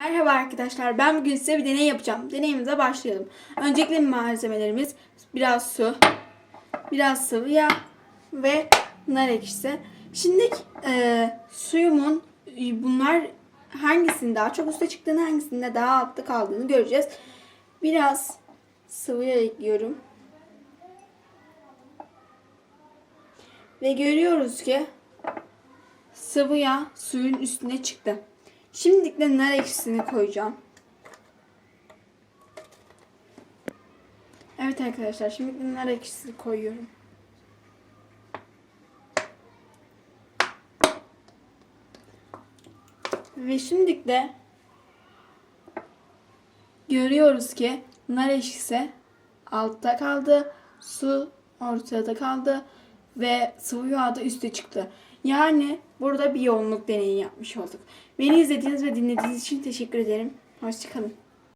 Merhaba arkadaşlar. Ben bugün size bir deney yapacağım. Deneyimize başlayalım. Öncelikle malzemelerimiz biraz su, biraz sıvı yağ ve nar ekşisi. Şimdi e, suyumun e, bunlar hangisinin daha çok üstte çıktığını, hangisinde daha altta kaldığını göreceğiz. Biraz sıvı yağ ekliyorum. Ve görüyoruz ki sıvı yağ suyun üstüne çıktı. Şimdi de nar ekşisini koyacağım. Evet arkadaşlar şimdi de nar ekşisini koyuyorum. Ve şimdi de görüyoruz ki nar ekşisi altta kaldı, su ortada kaldı ve sıvı yağ da üste çıktı. Yani burada bir yoğunluk deneyi yapmış olduk. Beni izlediğiniz ve dinlediğiniz için teşekkür ederim. Hoşçakalın.